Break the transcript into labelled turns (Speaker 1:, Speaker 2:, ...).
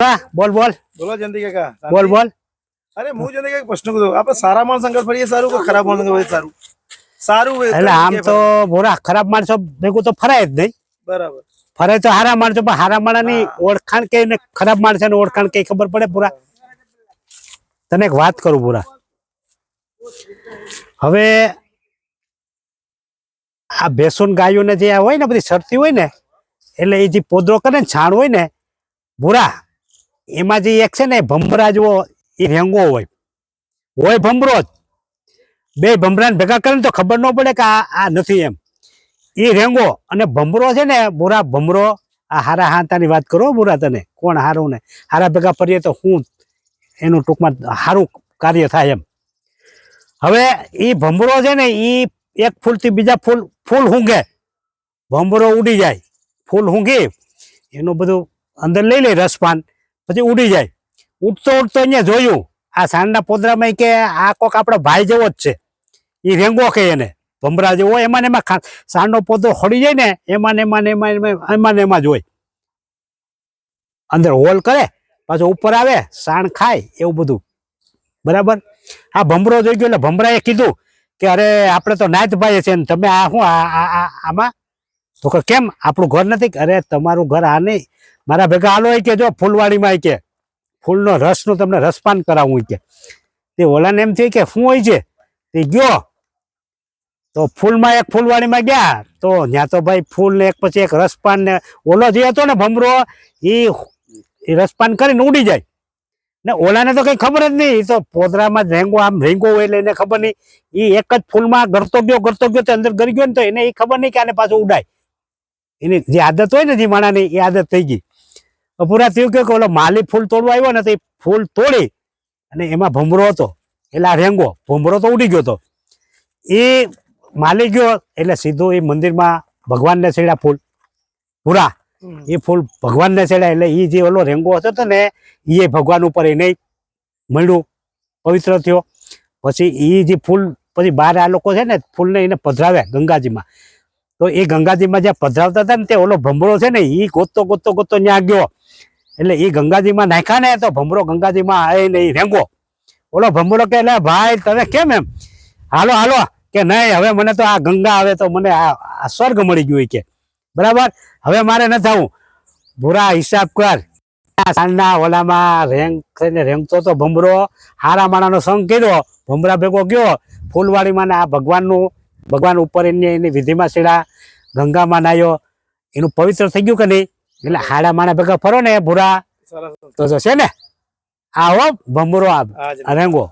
Speaker 1: હા બોલ બોલ.
Speaker 2: બોલો જયંતિ કાકા
Speaker 1: બોલ બોલ.
Speaker 2: અરે હું જયંતિ કાકા પ્રશ્ન કરું. આપણે સારા માણસ સંગત ફરીએ સારું કે ખરાબ માણસ સંગત સારું. સારું
Speaker 1: એટલે આમ તો બોરા ખરાબ માણસો ભેગું તો ફરાય જ નહીં.
Speaker 2: બરાબર.
Speaker 1: ફરે તો હારા માણસો પણ હારા માણસની ઓળખાણ કે ને ખરાબ માણસોની ઓળખાણ કઈ ખબર પડે પૂરા તને એક વાત કરું પૂરા હવે આ ભેસુન ગાયોને જે હોય ને બધી શરતી હોય ને એટલે એ જે પોદરો કરે ને છાણ હોય ને ભૂરા એમાં જે એક છે ને ભમરા જેવો એ રેંગો હોય. હોય ભમરો જ બે ભમરાને ભેગા કરે ને તો ખબર ન પડે કે આ આ નથી એમ. એ રેંગો અને ભમરો છે ને, બોરા ભમરો, આ હારા હાંતાની વાત કરો બોરા તને, કોણ હારું ને? હારા ભેગા ફરીએ તો હું એનું ટૂંકમાં સારું કાર્ય થાય એમ. હવે એ ભમરો છે ને એ એક ફૂલથી બીજા ફૂલ ફૂલ હુંઘે ભમરો ઉડી જાય. ફૂલ હુંઘી એનું બધું અંદર લઈ લે રસપાન. પછી ઉડી જાય. ઉડતો ઉડતો અહીંયા જોયું. આ સાંજના પોદરામાં કે આ કોક આપણો ભાઈ જેવો જ છે. એ રેંગો કે એને. ભમરા જેવો, એમાં ને એમાં સાંડનો પોદરો હળી જાય ને, એમાં ને એમાં એમાં એમાં ને એમાં જ અંદર હોલ કરે, પાછો ઉપર આવે, સાણ ખાય, એવું બધું. બરાબર? આ ભમરો જોઈ ગયો એટલે ભમરાએ કીધું કે અરે આપણે તો નાત ભાઈ છે તમે આ શું આમાં તો કે કેમ? આપણું ઘર નથી? અરે, તમારું ઘર આ નહીં. મારા ભેગા હાલો કે જો, ફૂલવાડીમાં કે. ફૂલનો રસનું તમને રસપાન કરાવું કે. તે ઓલાને એમ થયું કે શું હોય છે? તે ગયો. તો ફૂલમાં એક ફૂલવાડીમાં ગયા. તો ત્યાં તો ભાઈ ફૂલ ને એક પછી એક રસપાન ને ઓલો જે હતો ને ભમરો, એ એ રસપાન કરીને ઉડી જાય. ને ઓલાને તો કઈ ખબર જ નહીં. એ તો પોદરામાં જ રેંગો, આમ રેંગો હોય એટલે એને ખબર નહીં. એ એક જ ફૂલમાં ગરતો ગયો ગરતો ગયો, તો અંદર ગરી ગયો ને તો એને એ ખબર નહીં કે આને પાછું ઉડાય. એની જે આદત હોય ને જે માણાની એ આદત થઈ ગઈ. પૂરા થયું કે ઓલો માલી ફૂલ તોડવા આવ્યો ને તો એ ફૂલ તોડી અને એમાં ભમરો હતો. એટલે આ રેંગો ભમરો તો ઉડી ગયો હતો. એ માલી ગયો એટલે સીધો એ મંદિરમાં ભગવાનને છેડ્યા ફૂલ. પૂરા એ ફૂલ ભગવાનને ચડ્યા એટલે એ જે ઓલો રેંગો હતો ને એ ભગવાન ઉપર એને મળ્યું. પવિત્ર થયો. પછી એ જે ફૂલ પછી બહાર આ લોકો છે ને ફૂલને એને પધરાવ્યા ગંગાજીમાં. તો એ ગંગાજીમાં જ્યાં પધરાવતા હતા ને તે ઓલો ભમરો છે ને એ ગોતતો ગોતતો ગોતતો ત્યાં ગયો. એટલે એ ગંગાજીમાં નાખ્યા ને તો ભમરો ગંગાજીમાં આવીને એ રેંગો. ઓલો ભમરો કે એટલે ભાઈ તમે કેમ એમ? હાલો હાલો. કે, નહીં, હવે મને તો આ ગંગા આવે તો મને આ સ્વર્ગ મળી ગયું કે. બરાબર? હવે મારે ન થવું બુરા હિસાબ કર. સાંજના ઓલામાં રેંગ થઈને રેંગતો તો ભમરો હારા માણાનો સંગ કર્યો, ભમરા ભેગો ગયો, ફૂલવાડીમાં ને આ ભગવાનનું ભગવાન ઉપર એની એની વિધિમાં સીડા ગંગામાં નાયો એનું પવિત્ર થઈ ગયું કે નહીં? એટલે હાડા માણા ભેગા ફરો ને ભૂરા. તો જશે છે ને? આવો ભમરો આ
Speaker 2: રંગો
Speaker 1: આ રેંગો.